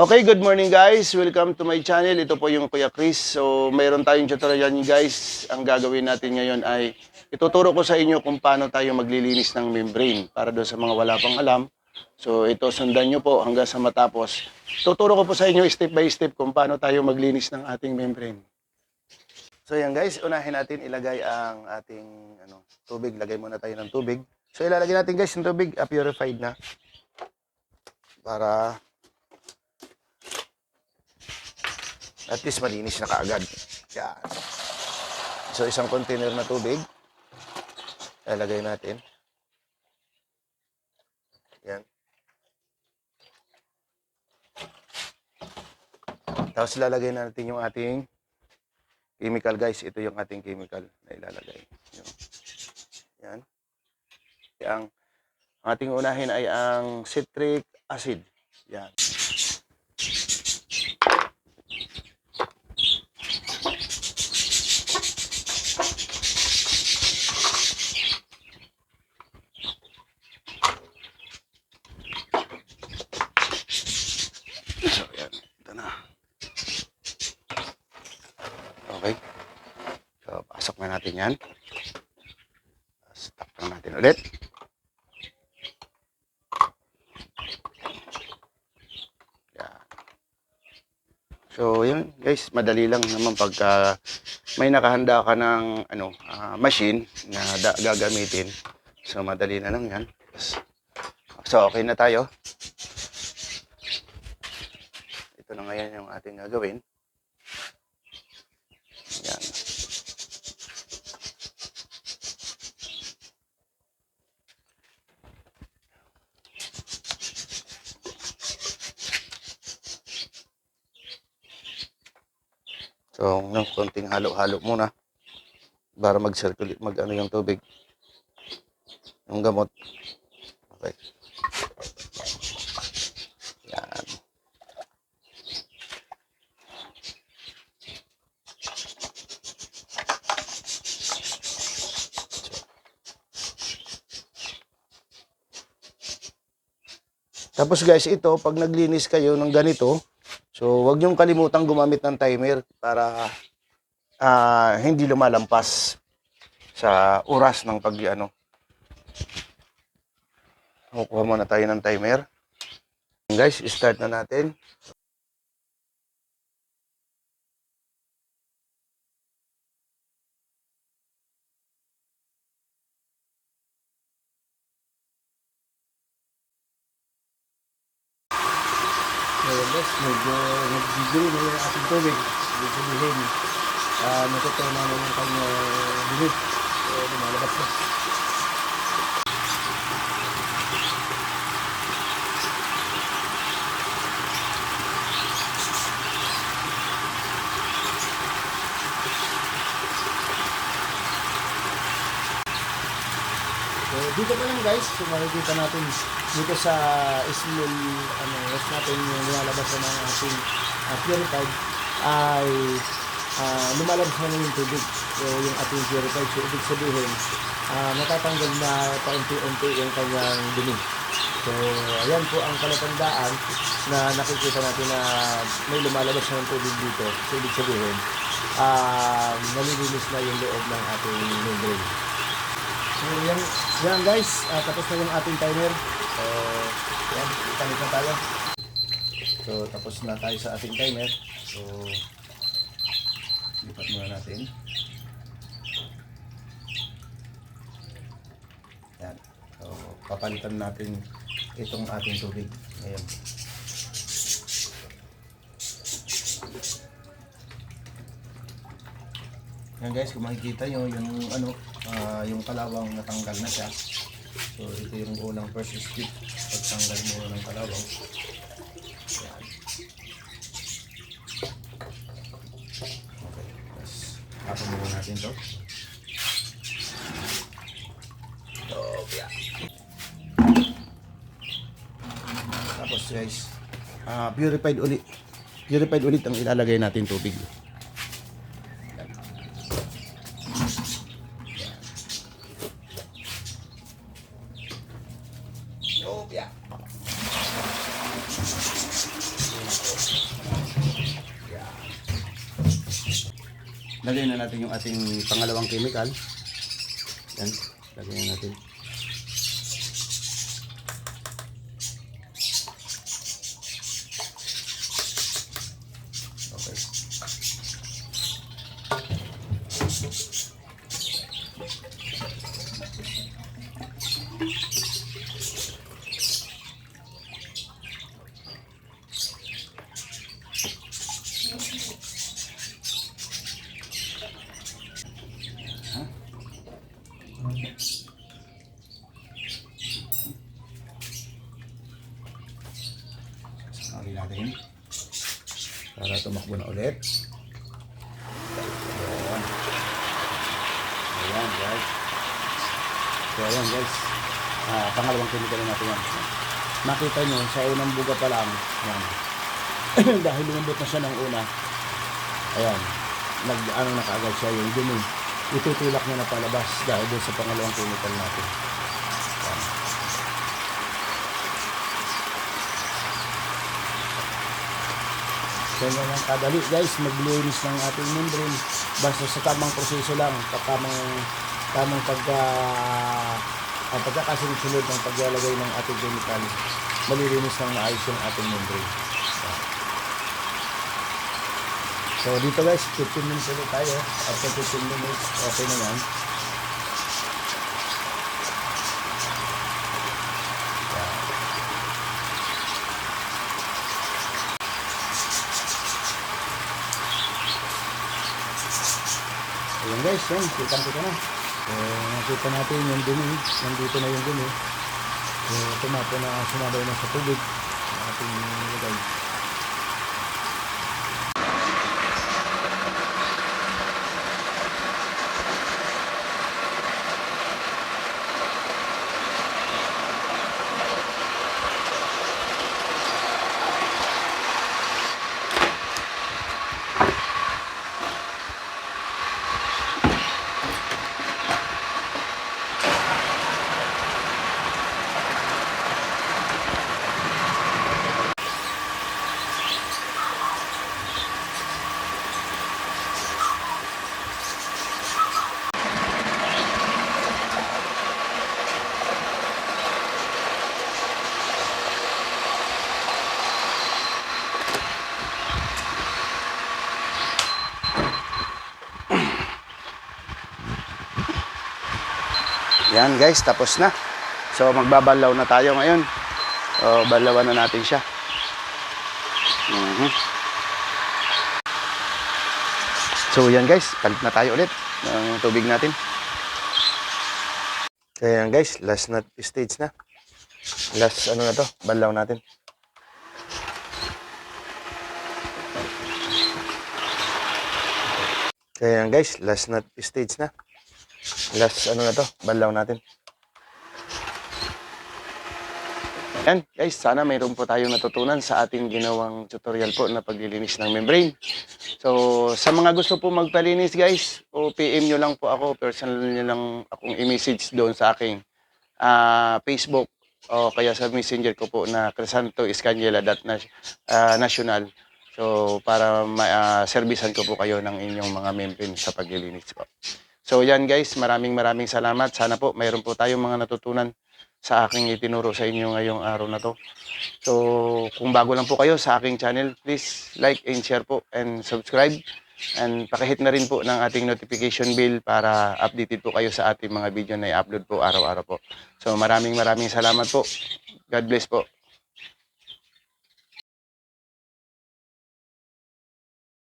Okay, good morning guys. Welcome to my channel. Ito po yung Kuya Chris. So, mayroon tayong tutorial guys. Ang gagawin natin ngayon ay ituturo ko sa inyo kung paano tayo maglilinis ng membrane para doon sa mga wala pang alam. So, ito sundan nyo po hanggang sa matapos. Tuturo ko po sa inyo step by step kung paano tayo maglinis ng ating membrane. So, yan guys. Unahin natin ilagay ang ating ano, tubig. Lagay muna tayo ng tubig. So, ilalagay natin guys yung tubig uh, purified na para at least malinis na kaagad. Yan. So, isang container na tubig. Lalagay natin. Yan. Tapos lalagay natin yung ating chemical guys. Ito yung ating chemical na ilalagay. Yan. Yan. Ang ating unahin ay ang citric acid. Yan. So, yan. Ito na. Okay. So, pasok na natin yan. Tapos, takpan natin ulit. So, yun guys, madali lang naman pagka may nakahanda ka ng ano, ah, machine na gagamitin. So, madali na lang yan. So, okay na tayo. Ito na ngayon yung ating gagawin. So, ng konting halo-halo muna para mag-circulate, mag ano yung tubig. Yung gamot. Okay. Yan. Tapos guys, ito, pag naglinis kayo ng ganito, so wag niyong kalimutang gumamit ng timer para ah, hindi lumalampas sa oras ng pag ano. Kukuha muna tayo ng timer. Guys, start na natin. Guys, medyo nag-degree na yung ating tubig. Ibig sabihin, uh, natutunan na yung kanyang binit. So, lumalabas na. Dito pa lang guys, so makikita natin dito sa small ano, natin yung lumalabas na ng ating uh, purified ay ah, lumalabas na yung tubig. So, yung ating purified. So, ibig sabihin, ah, natatanggal na paunti-unti yung kanyang dumi. So, ayan po ang palatandaan na nakikita natin na may lumalabas na ng tubig dito. So, ibig sabihin, ah, nalilinis na yung loob ng ating membrane. So, yan, yan guys, ah, tapos na yung ating timer. So, yan, itanit na tayo. So, tapos na tayo sa ating timer. So, lipat muna natin. Yan. So, papalitan natin itong ating tubig. Ayan. Yan guys, kung makikita nyo, yung ano, ah, yung kalawang natanggal na siya. So, ito yung unang first step. Pagtanggal mo ng kalawang. Yan. Okay, tapos hapon muna natin to. So, yeah. Tapos guys, Ah, purified ulit. Purified ulit ang ilalagay natin tubig. Opya. Lagay na natin yung ating pangalawang chemical. Yan, lagay na natin. Okay. Sasakali natin. Para tumakbo na ulit. Ayan. Ayan guys. So ayan guys. Ah, pangalawang chemical na natin yan. Makita nyo, sa unang buga pa lang, yan. Dahil lumambot na siya ng una, ayan, nag, ano na kaagad siya yung dumi. Itutulak niya na palabas dahil doon sa pangalawang chemical natin. Kaya lang kadali guys, maglinis ng ating membrane basta sa tamang proseso lang, tamang tamang pagka ang pagkakasunod-sunod ng paglalagay ng ating chemical, malilinis ng maayos yung ating membrane. So dito guys, 15 minutes ulit tayo. After 15 minutes, okay na yan. Ayan guys, yan, kitang kita na. So, nakita natin yung dumi, nandito na yung dumi. So, tumapo na, sumabay na sa tubig. Ating lagay. Yan guys, tapos na. So magbabalaw na tayo ngayon. So balawan na natin siya. Mhm. So yan guys, palit na tayo ulit ng tubig natin. So yan guys, last na stage na. Last ano na to, balaw natin. So yan guys, last na stage na. Last ano na to, balaw natin. Yan, guys, sana mayroon po tayong natutunan sa ating ginawang tutorial po na paglilinis ng membrane. So, sa mga gusto po magpalinis, guys, o PM nyo lang po ako, personal nyo lang akong i-message doon sa aking ah, Facebook o kaya sa messenger ko po na Crisanto Escaniela national. So, para ma-servisan ko po kayo ng inyong mga membrane sa paglilinis po. So yan guys, maraming maraming salamat. Sana po mayroon po tayong mga natutunan sa aking itinuro sa inyo ngayong araw na to. So kung bago lang po kayo sa aking channel, please like and share po and subscribe. And pakihit na rin po ng ating notification bell para updated po kayo sa ating mga video na i-upload po araw-araw po. So maraming maraming salamat po. God bless po.